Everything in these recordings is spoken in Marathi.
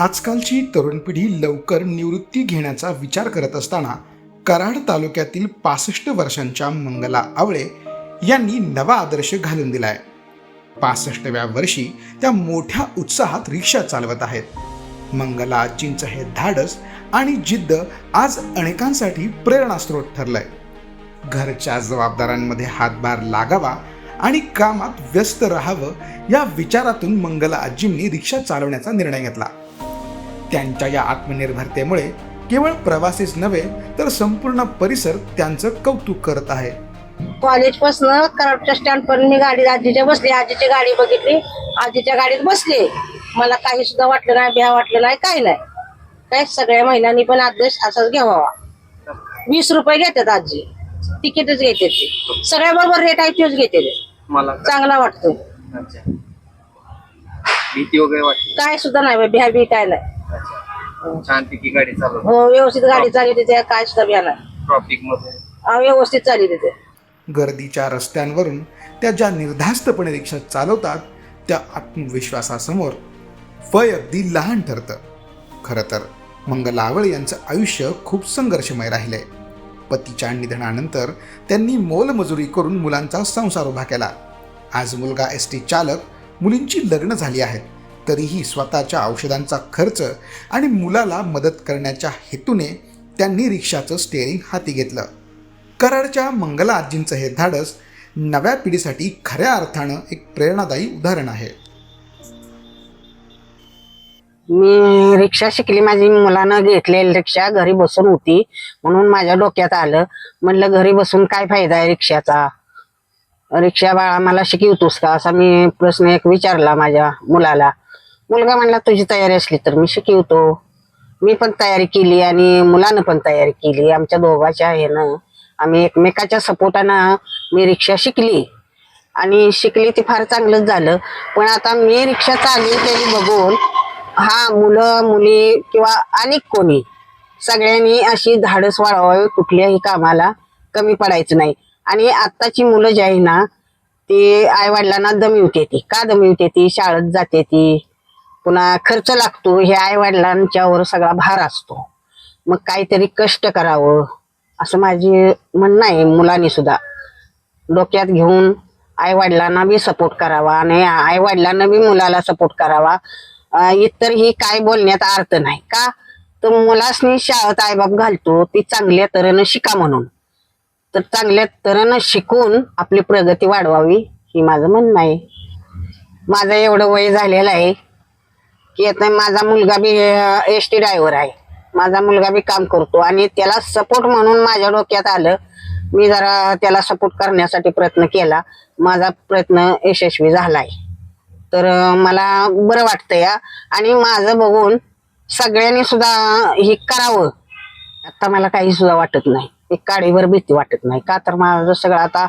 आजकालची तरुण पिढी लवकर निवृत्ती घेण्याचा विचार करत असताना कराड तालुक्यातील पासष्ट वर्षांच्या मंगला आवळे यांनी नवा आदर्श घालून दिलाय. पासष्टव्या वर्षी त्या मोठ्या उत्साहात रिक्षा चालवत आहेत. मंगला आजींचं हे धाडस आणि जिद्द आज अनेकांसाठी प्रेरणास्रोत ठरलंय. घरच्या जबाबदाऱ्यांमध्ये हातभार लागावा आणि कामात व्यस्त राहावं या विचारातून मंगला आजींनी रिक्षा चालवण्याचा निर्णय घेतला. त्यांच्या या आत्मनिर्भरतेमुळे केवळ प्रवासीच नव्हे तर संपूर्ण परिसर त्यांचं कौतुक करत आहे. कॉलेज पासन कराडच्या स्टँड पर्यंत मी गाडी आजीच्या बसली. आजीची गाडी बघितली. आजीच्या गाडीत बसली. मला काही सुद्धा वाटलं नाही भ्या वाटलं नाही काही नाही. काय? सगळ्या महिलांनी पण आदेश असाच घ्यावा. वीस रुपये घेतात आजी. तिकीटच घेते ते. सगळ्या बरोबर रेट आहे तोच घेते. मला चांगला वाटतो. अच्छा. भीती वगैरे काय सुद्धा नाही भ्या बी काय नाही. छानपैकी गाडी चालवतो हो व्यवस्थित गाडी चालली तिथे ट्रॉफिकमध्ये. हा, व्यवस्थित चालली तिथे. गर्दीच्या रस्त्यांवरून त्या ज्या निर्धास्तपणे रिक्षा चालवतात त्या आत्मविश्वासासमोर वय अगदी लहान ठरतं. खरं तर मंगला आवळे यांचं आयुष्य खूप संघर्षमय राहिलंय. पतीच्या निधनानंतर त्यांनी मोलमजुरी करून मुलांचा संसार उभा केला. आज मुलगा एस टी चालक मुलींची लग्न झाली आहेत. तरीही स्वतःच्या औषधांचा खर्च आणि मुलाला मदत करण्याच्या हेतूने त्यांनी रिक्षाचं स्टेअरिंग हाती घेतलं. कराडच्या मंगला आजींचं हे धाडस नव्या पिढीसाठी खऱ्या अर्थानं एक प्रेरणादायी उदाहरण आहे. मी रिक्षा शिकली माझी मुलानं घेतलेली रिक्षा घरी बसून होती. म्हणून माझ्या डोक्यात आलं. म्हणलं घरी बसून काय फायदा आहे रिक्षाचा? रिक्षा बाळा मला शिकवतोस का? असा मी प्रश्न एक विचारला माझ्या मुलाला. मुलगा म्हणला तुझी तयारी असली तर मी शिकवतो. मी पण तयारी केली आणि मुलानं पण तयारी केली. आमच्या दोघांच्या ना आम्ही एकमेकाच्या सपोर्टानं मी रिक्षा शिकली. आणि शिकली ती फार चांगलंच झालं. पण आता मी रिक्षा चालली चालवतेली बघून हा मुलं मुली किंवा अनेक कोणी सगळ्यांनी अशी धाडस वाढवावी कुठल्याही कामाला कमी पडायचं नाही. आणि आत्ताची मुलं जी आहे ना ती आई वडिलांना दमिवते ती का दमिवते ती शाळेत जाते ती. पुन्हा खर्च लागतो हे आई वडिलांच्यावर सगळा भार असतो. मग काहीतरी कष्ट करावं असं माझी म्हणणं आहे मुलांनी सुद्धा. डोक्यात घेऊन आई वडिलांना बी सपोर्ट करावा आणि आई वडिलांना बी मुलाला सपोर्ट करावा. इतर ही काय बोलण्यात अर्थ नाही. का? तर मुलासनी शाळेत आईबाप घालतो ती चांगल्या तऱ्हेनं शिका म्हणून. तर चांगल्या तऱ्हेनं शिकून आपली प्रगती वाढवावी ही माझं म्हणणं आहे. माझं एवढं वय झालेलं आहे की नाही माझा मुलगा बी एस टी ड्रायव्हर आहे. माझा मुलगा बी काम करतो आणि त्याला सपोर्ट म्हणून माझ्या डोक्यात आलं. मी जरा त्याला सपोर्ट करण्यासाठी प्रयत्न केला. माझा प्रयत्न यशस्वी झाला आहे तर मला बरं वाटतं या. आणि माझं बघून सगळ्यांनी सुद्धा हे करावं. आता मला काही सुद्धा वाटत नाही. एक काडीवर भीती वाटत नाही. का तर माझं सगळं आता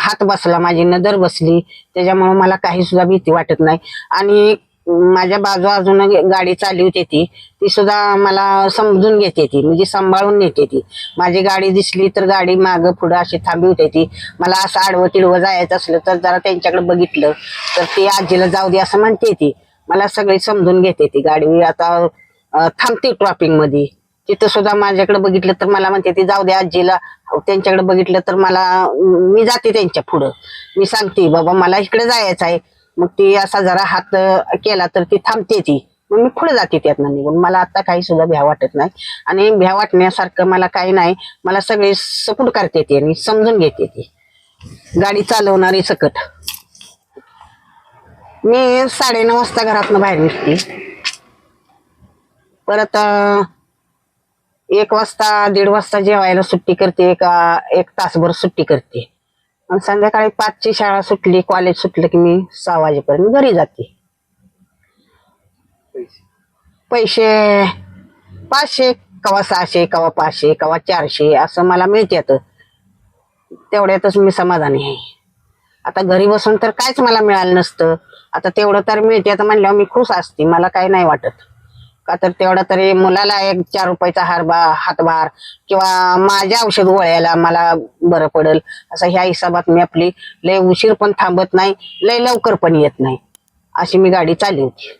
हात बसला माझी नजर बसली. त्याच्यामुळे मला काही सुद्धा भीती वाटत नाही. आणि माझ्या बाजू अजून गाडी चालवते ती. ती सुद्धा मला समजून घेते ती. म्हणजे सांभाळून नेते ती. माझी गाडी दिसली तर गाडी मागं पुढं अशी थांबी होते ती. मला असं आडवं तिडवं जायचं असलं तर जरा त्यांच्याकडे बघितलं. तर ती आजीला जाऊ दे असं म्हणते ती. मला सगळी समजून घेते ती गाडी. आता थांबते ट्रॉपिंगमध्ये तिथं सुद्धा माझ्याकडे बघितलं तर मला म्हणते ती जाऊ दे आजीला. त्यांच्याकडे बघितलं तर मला मी जाते त्यांच्या पुढं. मी सांगते बाबा मला इकडे जायचं आहे मग ती असा जरा हात केला तर ती थांबते ती. मग मी पुढे जाते त्यातनं निघून. मला आता काही सुद्धा भ्या वाटत नाही. आणि भ्या वाटण्यासारखं मला काही नाही. मला सगळे सपोर्ट करते ती आणि समजून घेते ती. गाडी चालवणारी सकट. मी साडेनऊ वाजता घरातनं बाहेर निघते. परत एक वाजता दीड वाजता जेवायला सुट्टी करते. का एक तासभर सुट्टी करते. आणि संध्याकाळी पाचची शाळा सुटली कॉलेज सुटलं की मी सहा वाजेपर्यंत घरी जाते. पैसे? पाचशे कवा सहाशे कवा पाचशे कवा चारशे असं मला मिळतात तेवढ्यातच मी समाधानी आहे. आता घरी बसून तर कायच मला मिळालं नसतं. आता तेवढं तर मिळते आता म्हणल्यावर मी खुश असते मला काही नाही वाटत. का तर तेवढा तरी मुलाला एक चार रुपयाचा हारबा हातभार किंवा माझ्या औषध गोळ्याला मला बरं पडेल असं ह्या हिसाबात मी आपली लय उशीर पण थांबत नाही लय लवकर पण येत नाही. अशी मी गाडी चालवते